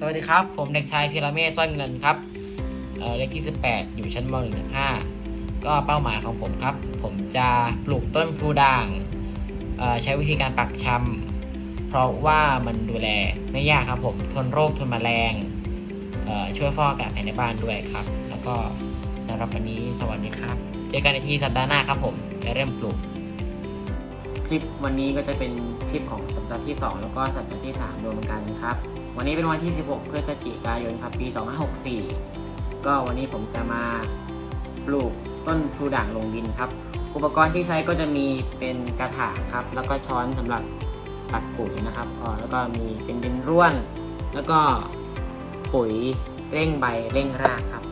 สวัสดีครับ ผมเด็กชายธีรเมฆสร้อยเงินครับเอ่อเลขที่ 18 อยู่ชั้นม .1 ถึง5ก็เป้าหมายของผมครับ ผมจะปลูกต้นพลูด่างเอ่อใช้วิธีการปักชำเพราะว่ามันดูแลไม่ยากครับผม ทนโรคทนแมลงเอ่อช่วยฟอกอากาศภายในบ้านด้วยครับ แล้วก็สำหรับวันนี้สวัสดีครับ เจอกันในที่สัปดาห์หน้าครับผมจะเริ่มปลูก คลิปวันนี้ก็จะเป็นคลิปของสัปดาห์ที่ 2 แล้วก็สัปดาห์ที่ 3 รวมกันครับ วันนี้เป็นวันที่ 16 พฤศจิกายนครับปี 2564 ก็วันนี้ผมจะมาปลูกต้นพลูด่างลงดินครับ อุปกรณ์ที่ใช้ก็จะมีเป็นกระถางครับ แล้วก็ช้อนสำหรับตักปุ๋ยนะครับอ๋อแล้วก็มีเป็นดินร่วน แล้วก็ปุ๋ยเร่งใบเร่งรากครับ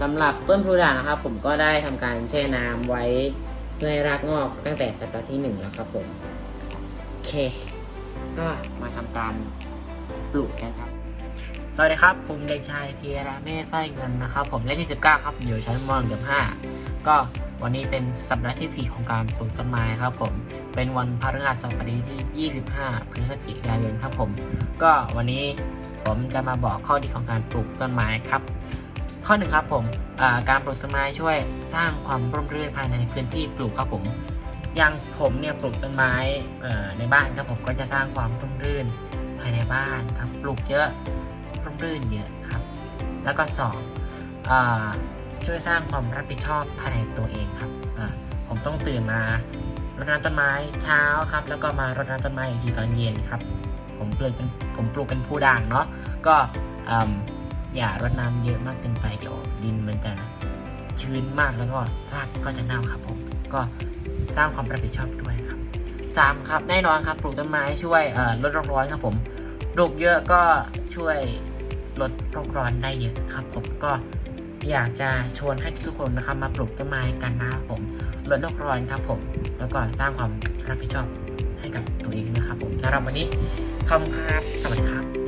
สำหรับต้นพลูด่างนะครับ ผมก็ได้ทำการแช่น้ำไว้ เพื่อให้รากงอกตั้งแต่สัปดาห์ที่หนึ่งแล้วครับผมโอเค ก็มาทำการปลูกกันครับ สวัสดีครับ ผมเด็กชายธีระเมฆสร้อยเงินนะครับ ผมเลขที่ 19 ครับอยู่ชั้นม .1 ถึง5ก็วันนี้เป็นสัปดาห์ที่ 4 ของการปลูกต้นไม้ครับผมเป็นวันพฤหัสบดีที่ 25 พฤศจิกายนครับผม ก็วันนี้ผมจะมาบอกข้อดีของการปลูกต้นไม้ครับ ข้อหนึ่งครับผมการปลูกต้นไม้ช่วยสร้างความร่มรื่นภายในพื้นที่ปลูกครับผมอย่างผมเนี่ยปลูกต้นไม้ในบ้านครับผมก็จะสร้างความร่มรื่นภายในบ้านครับปลูกเยอะร่มรื่นเยอะครับ แล้วก็สองอช่วยสร้างความรับผิดชอบภายในตัวเองครับผมต้องตื่นมารดน้ำต้นไม้เช้าครับ แล้วก็มารดน้ำต้นไม้อีกทีตอนเย็นครับ ผมปลูกเป็นผมปลูกเป็นผู้ด่างเนาะก็ อย่ารดน้ำเยอะมากเกินไปเดี๋ยวดินมันจะชื้นมากแล้วก็รากก็จะเน่าครับผมก็สร้างความรับผิดชอบด้วยครับสามครับแน่นอนครับปลูกต้นไม้ช่วยลดโลกร้อนครับผมปลูกเยอะก็ช่วยลดโลกร้อนได้เยอะครับผมก็อยากจะชวนให้ทุกคนนะครับมาปลูกต้นไม้กันนะครับผมลดโลกร้อนครับผมแล้วก็สร้างความรับผิดชอบให้กับตัวเองนะครับผมสำหรับวันนี้ขอบคุณครับสวัสดีครับ